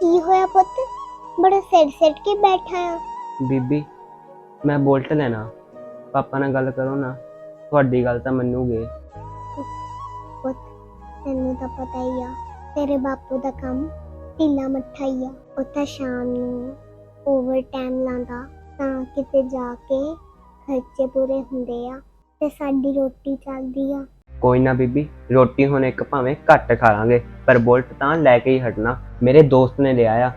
ਕੀ ਹੋਇਆ ਪੁੱਤ? ਬੜਾ ਸਿਰ ਸਿਰ ਕੇ ਬੈਠਾ ਆ। ਬੀਬੀ ਮੈਂ ਬੋਲਟ ਲੈਣਾ। ਪਾਪਾ ਨਾਲ ਗੱਲ ਕਰੋ ਨਾ। ਤੁਹਾਡੀ ਗੱਲ ਤਾਂ ਮੰਨੂਗੇ। ਪੁੱਤ ਤੈਨੂੰ ਤਾਂ ਪਤਾ ਹੀ ਆ ਤੇਰੇ ਬਾਪੂ ਦਾ ਕੰਮ ਢਿੱਲਾ ਮੱਠਾ ਹੀ ਆ। ਉਹ ਤਾਂ ਸ਼ਾਮ ਨੂੰ ਓਵਰ ਟਾਈਮ ਲਾਂਦਾ ਤਾਂ ਕਿਤੇ ਜਾ ਕੇ ਖਰਚੇ ਪੂਰੇ ਹੁੰਦੇ ਆ ਤੇ ਸਾਡੀ ਰੋਟੀ ਚੱਲਦੀ ਆ। ਕੋਈ ਨਾ ਬੀਬੀ, ਰੋਟੀ ਹੁਣ ਇੱਕ ਭਾਵੇਂ ਘੱਟ ਖਾ ਲਾਂਗੇ ਪਰ ਬੋਲਟ ਤਾਂ ਲੈ ਕੇ ਹੀ ਹਟਣਾ, ਮੇਰੇ ਦੋਸਤ ਨੇ ਲਿਆ ਆ।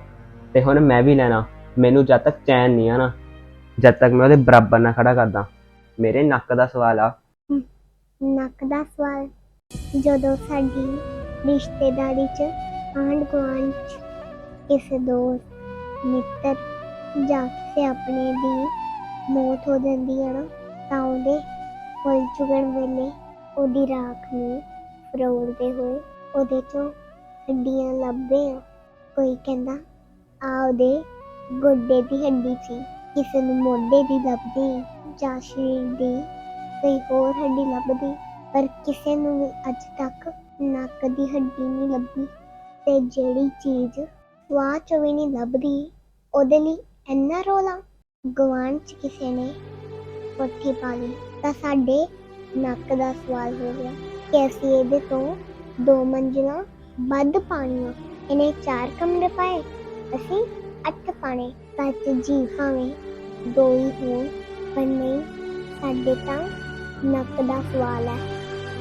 ਤੇ ਹੁਣ ਮੈਂ ਵੀ ਲੈਣਾ, ਮੈਨੂੰ ਜਦ ਤੱਕ ਚੈਨ ਨਹੀਂ ਆਣਾ ਜਦ ਤੱਕ ਮੈਂ ਉਹਦੇ ਬਰਾਬਰ ਨਾ ਖੜਾ ਕਰਦਾ। ਮੇਰੇ ਨੱਕ ਦਾ ਸਵਾਲ ਆ। ਨੱਕ ਦਾ ਸਵਾਲ? ਜਦੋਂ ਸਾਡੀ ਰਿਸ਼ਤੇਦਾਰੀ ਚ ਆਂਢ ਗੁਆਂਢ ਚ ਕਿਸੇ ਦੋਸਤ, ਮਿੱਤਰ ਜਾਂ ਕਿਸੇ ਆਪਣੇ ਦੀ ਮੌਤ ਹੋ ਜਾਂਦੀ ਹੈ ਨਾ, ਤਾਂ ਉਹਦੇ ਫੁੱਲ ਚੁਗਣ ਵੇਲੇ ਉਹਦੀ ਰਾਖ ਨੂੰ ਫਰੋਲਦੇ ਹੋਏ ਉਹਦੇ ਚੋਂ ਹੱਡੀਆਂ ਲੱਭਦੇ ਆ। ਕੋਈ ਕਹਿੰਦਾ, ਆ ਉਹਦੇ ਗੋਡੇ ਦੀ ਹੱਡੀ ਸੀ, ਕਿਸੇ ਨੂੰ ਮੋਢੇ ਦੀ ਲੱਭਦੀ ਜਾਂ ਸਰੀਰ ਦੀ ਕੋਈ ਹੋਰ ਹੱਡੀ ਲੱਭਦੀ, ਪਰ ਕਿਸੇ ਨੂੰ ਵੀ ਅੱਜ ਤੱਕ ਨੱਕ ਦੀ ਹੱਡੀ ਨਹੀਂ ਲੱਭੀ ਤੇ ਜਿਹੜੀ ਚੀਜ਼ ਸਵਾਹ ਚੋਂ ਵੀ ਨਹੀਂ ਲੱਭਦੀ, ਉਹਦੇ ਲਈ ਇੰਨਾ ਰੋਲਾ। ਗਵਾਂਢ ਚ ਕਿਸੇ ਨੇ ਕੋਠੀ ਪਾ ਲਈ ਤਾਂ ਸਾਡੇ ਨੱਕ ਦਾ ਸਵਾਲ ਹੋ ਗਿਆ ਕਿ ਅਸੀਂ ਇਹਦੇ ਤੋਂ ਦੋ ਮੰਜ਼ਿਲਾਂ ਵੱਧ ਪਾਣੀਆਂ ਇਹਨੇ ਚਾਰ ਕਮਰੇ ਪਾਏ, ਅਸੀਂ ਅੱਠ ਪਾਣੇ ਸੱਚ ਜੀ ਭਾਵੇਂ ਦੋ ਹੀ ਹੋਣ, ਪਰ ਨਹੀਂ, ਸਾਡੇ ਤਾਂ ਨੱਕ ਦਾ ਸਵਾਲ ਹੈ।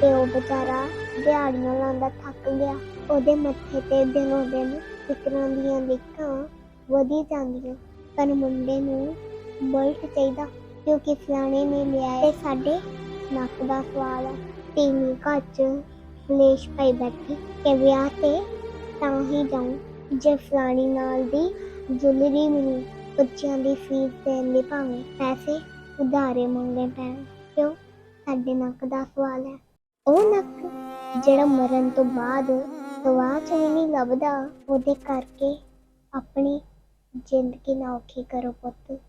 ਤੇ ਉਹ ਵਿਚਾਰਾ ਦਿਹਾੜੀਆਂ ਲਾਉਂਦਾ ਥੱਕ ਗਿਆ, ਉਹਦੇ ਮੱਥੇ ਤੇ ਦਿਨੋਂ ਦਿਨ ਫਿਕਰਾਂ ਦੀਆਂ ਲਿਖਾਂ ਵਧੀ ਜਾਂਦੀਆਂ, ਪਰ ਮੁੰਡੇ ਨੂੰ ਬਲਟ ਚਾਹੀਦਾ, ਕਿਉਂਕਿ ਫਲਾਣੇ ਨੇ ਲਿਆ ਹੈ ਸਾਡੇ ਨੱਕ ਦਾ ਸਵਾਲ ਹੈ। ਤੀਵੀਂ ਘਰ ਚ ਕਲੇਸ਼ ਪਈ ਬੈਠੀ ਕਿ ਵਿਆਹ ਤੇ ਤਾਂ ਹੀ ਜਾਊਂ, ਜੇ ਫਲਾਣੀ ਨਾਲ ਦੀ ਜੁਲਰੀ ਮਿਲੀ ਬੱਚਿਆਂ ਦੀ ਫੀਸ ਦੇਣ ਲਈ ਭਾਵੇਂ ਪੈਸੇ ਉਧਾਰੇ ਮੰਗਣੇ ਪੈਣ। ਕਿਉਂ? ਸਾਡੇ ਨੱਕ ਦਾ ਸਵਾਲ ਹੈ। ਉਹ ਨੱਕ ਜਿਹੜਾ ਮਰਨ ਤੋਂ ਬਾਅਦ ਸਵਾਹ ਚ ਨਹੀਂ ਲੱਭਦਾ, ਉਹਦੇ ਕਰਕੇ ਆਪਣੀ ਜ਼ਿੰਦਗੀ ਨਾ ਔਖੀ ਕਰੋ ਪੁੱਤ।